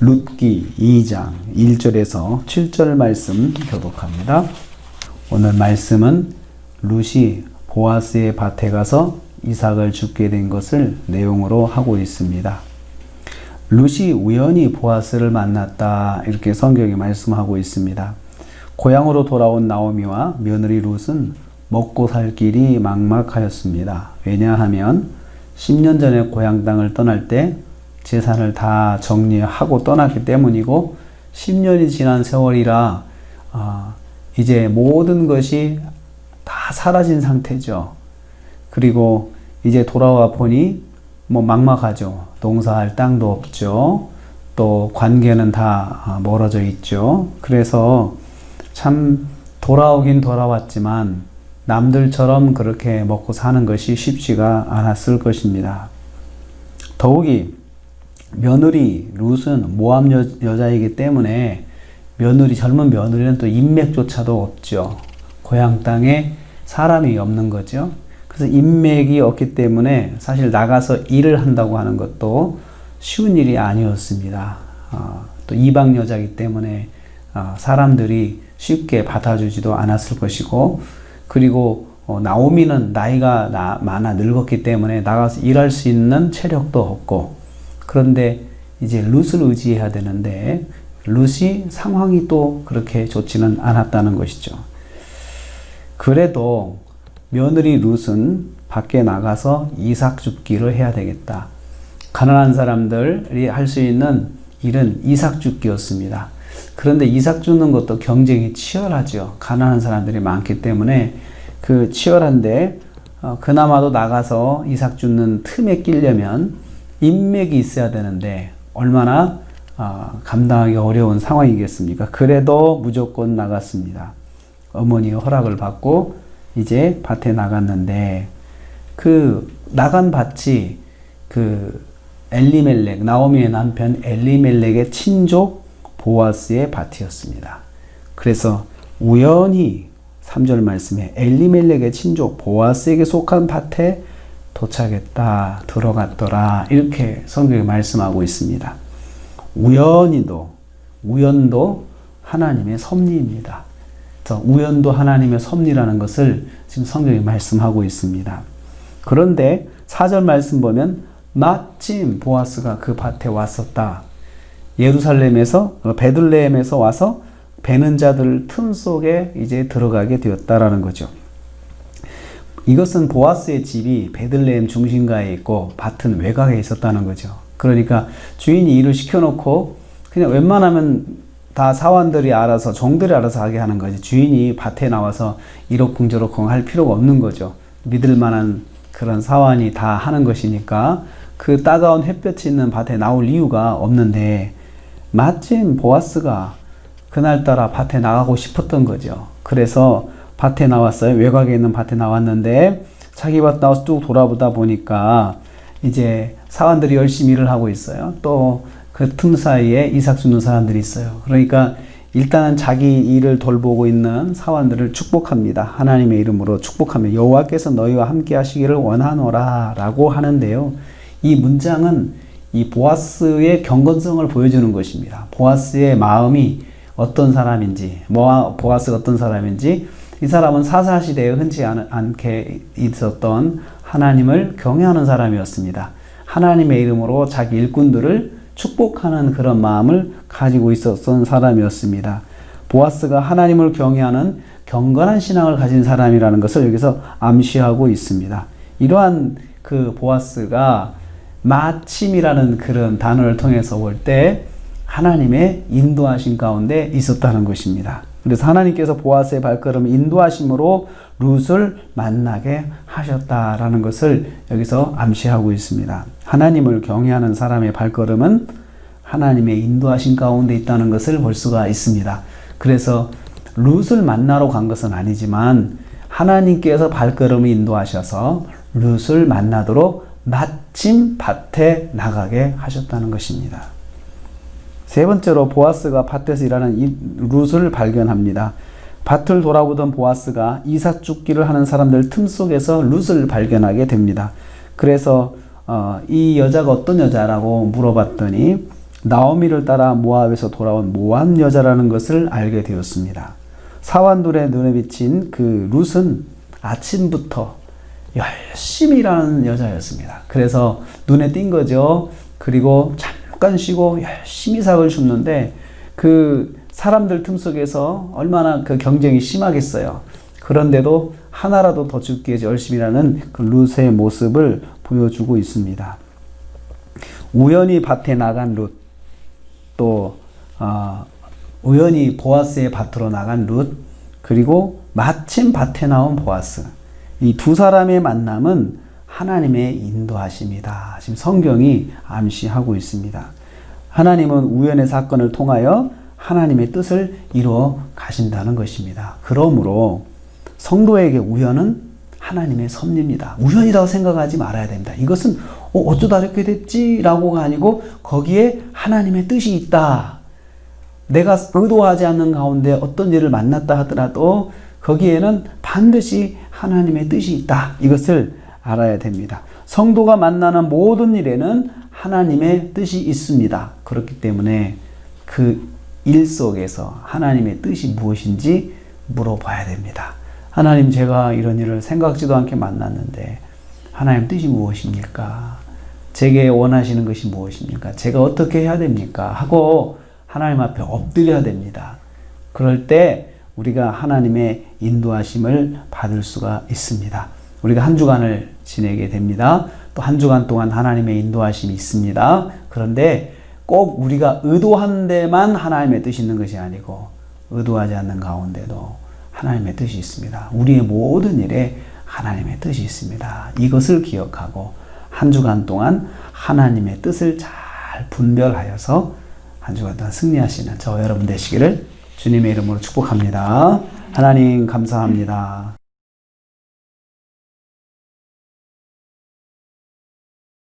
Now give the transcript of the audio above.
룻기 2장 1절에서 7절 말씀 교독합니다. 오늘 말씀은 룻이 보아스의 밭에 가서 이삭을 죽게 된 것을 내용으로 하고 있습니다. 룻이 우연히 보아스를 만났다 이렇게 성경이 말씀하고 있습니다. 고향으로 돌아온 나오미와 며느리 룻은 먹고 살 길이 막막하였습니다. 왜냐하면 10년 전에 고향 땅을 떠날 때 재산을 다 정리하고 떠났기 때문이고 10년이 지난 세월이라 아, 이제 모든 것이 다 사라진 상태죠. 그리고 이제 돌아와 보니 뭐 막막하죠. 농사할 땅도 없죠. 또 관계는 다 아, 멀어져 있죠. 그래서 참 돌아오긴 돌아왔지만 남들처럼 그렇게 먹고 사는 것이 쉽지가 않았을 것입니다. 더욱이 며느리 룻은 모함 여, 여자이기 때문에 며느리 젊은 며느리는 또 인맥조차도 없죠. 고향 땅에 사람이 없는 거죠. 그래서 인맥이 없기 때문에 사실 나가서 일을 한다고 하는 것도 쉬운 일이 아니었습니다. 어, 또 이방 여자이기 때문에 어, 사람들이 쉽게 받아주지도 않았을 것이고 그리고 어, 나오미는 나이가 나, 많아 늙었기 때문에 나가서 일할 수 있는 체력도 없고 그런데 이제 룻을 의지해야 되는데 룻이 상황이 또 그렇게 좋지는 않았다는 것이죠. 그래도 며느리 룻은 밖에 나가서 이삭 줍기를 해야 되겠다. 가난한 사람들이 할 수 있는 일은 이삭 줍기였습니다. 그런데 이삭 주는 것도 경쟁이 치열하죠. 가난한 사람들이 많기 때문에 그 치열한데 어, 그나마도 나가서 이삭 주는 틈에 끼려면 인맥이 있어야 되는데 얼마나 어, 감당하기 어려운 상황이겠습니까? 그래도 무조건 나갔습니다. 어머니의 허락을 받고 이제 밭에 나갔는데 그 나간 밭이 그 엘리멜렉 나오미의 남편 엘리멜렉의 친족 보아스의 밭이었습니다. 그래서 우연히 3절 말씀에 엘리멜렉의 친족 보아스에게 속한 밭에 도착했다 들어갔더라 이렇게 성경이 말씀하고 있습니다. 우연히도 우연도 하나님의 섭리입니다. 우연도 하나님의 섭리라는 것을 지금 성경이 말씀하고 있습니다. 그런데 4절 말씀 보면 마침 보아스가 그 밭에 왔었다. 예루살렘에서 베들레헴에서 와서 베는 자들 틈 속에 이제 들어가게 되었다라는 거죠. 이것은 보아스의 집이 베들레헴 중심가에 있고 밭은 외곽에 있었다는 거죠. 그러니까 주인이 일을 시켜놓고 그냥 웬만하면 다 사원들이 알아서 종들이 알아서 하게 하는 거지 주인이 밭에 나와서 이러쿵저러쿵 할 필요가 없는 거죠. 믿을 만한 그런 사원이 다 하는 것이니까 그 따가운 햇볕이 있는 밭에 나올 이유가 없는데 마침 보아스가 그날따라 밭에 나가고 싶었던 거죠. 그래서 밭에 나왔어요. 외곽에 있는 밭에 나왔는데 자기 밭 나와서 쭉 돌아보다 보니까 이제 사원들이 열심히 일을 하고 있어요. 또 그 틈 사이에 이삭 주는 사람들이 있어요. 그러니까 일단은 자기 일을 돌보고 있는 사원들을 축복합니다. 하나님의 이름으로 축복하며 여호와께서 너희와 함께 하시기를 원하노라라고 하는데요. 이 문장은 이 보아스의 경건성을 보여주는 것입니다. 보아스의 마음이 어떤 사람인지, 보아스가 어떤 사람인지, 이 사람은 사사시대에 흔치 않게 있었던 하나님을 경외하는 사람이었습니다. 하나님의 이름으로 자기 일꾼들을 축복하는 그런 마음을 가지고 있었던 사람이었습니다. 보아스가 하나님을 경외하는 경건한 신앙을 가진 사람이라는 것을 여기서 암시하고 있습니다. 이러한 그 보아스가 마침이라는 그런 단어를 통해서 볼 때 하나님의 인도하신 가운데 있었다는 것입니다. 그래서 하나님께서 보아스의 발걸음을 인도하심으로 룻을 만나게 하셨다라는 것을 여기서 암시하고 있습니다. 하나님을 경외하는 사람의 발걸음은 하나님의 인도하신 가운데 있다는 것을 볼 수가 있습니다. 그래서 룻을 만나러 간 것은 아니지만 하나님께서 발걸음을 인도하셔서 룻을 만나도록 마침 밭에 나가게 하셨다는 것입니다. 세 번째로 보아스가 밭에서 일하는 이 룻을 발견합니다. 밭을 돌아보던 보아스가 이삭 죽기를 하는 사람들 틈 속에서 룻을 발견하게 됩니다. 그래서 어, 이 여자가 어떤 여자라고 물어봤더니 나오미를 따라 모압에서 돌아온 모압 여자라는 것을 알게 되었습니다. 사완들의 눈에 비친 그 룻은 아침부터 열심히 일하는 여자였습니다. 그래서 눈에 띈 거죠. 그리고 잠깐 쉬고 열심히 삭을 줍는데 그 사람들 틈 속에서 얼마나 그 경쟁이 심하겠어요. 그런데도 하나라도 더 죽기 위해서 열심히 일하는 그 룻의 모습을 보여주고 있습니다. 우연히 밭에 나간 룻, 또 어, 우연히 보아스의 밭으로 나간 룻, 그리고 마침 밭에 나온 보아스. 이 두 사람의 만남은 하나님의 인도하심이다. 지금 성경이 암시하고 있습니다. 하나님은 우연의 사건을 통하여 하나님의 뜻을 이루어 가신다는 것입니다. 그러므로 성도에게 우연은 하나님의 섭리입니다. 우연이라고 생각하지 말아야 됩니다. 이것은 어, 어쩌다 이렇게 됐지라고가 아니고 거기에 하나님의 뜻이 있다. 내가 의도하지 않는 가운데 어떤 일을 만났다 하더라도 거기에는 반드시 하나님의 뜻이 있다. 이것을 알아야 됩니다. 성도가 만나는 모든 일에는 하나님의 뜻이 있습니다. 그렇기 때문에 그 일 속에서 하나님의 뜻이 무엇인지 물어봐야 됩니다. 하나님, 제가 이런 일을 생각지도 않게 만났는데, 하나님 뜻이 무엇입니까? 제게 원하시는 것이 무엇입니까? 제가 어떻게 해야 됩니까? 하고 하나님 앞에 엎드려야 됩니다. 그럴 때 우리가 하나님의 인도하심을 받을 수가 있습니다. 우리가 한 주간을 지내게 됩니다. 또 한 주간 동안 하나님의 인도하심이 있습니다. 그런데 꼭 우리가 의도한 데만 하나님의 뜻이 있는 것이 아니고 의도하지 않는 가운데도 하나님의 뜻이 있습니다. 우리의 모든 일에 하나님의 뜻이 있습니다. 이것을 기억하고 한 주간 동안 하나님의 뜻을 잘 분별하여서 한 주간 동안 승리하시는 저 여러분 되시기를 주님의 이름으로 축복합니다. 하나님 감사합니다.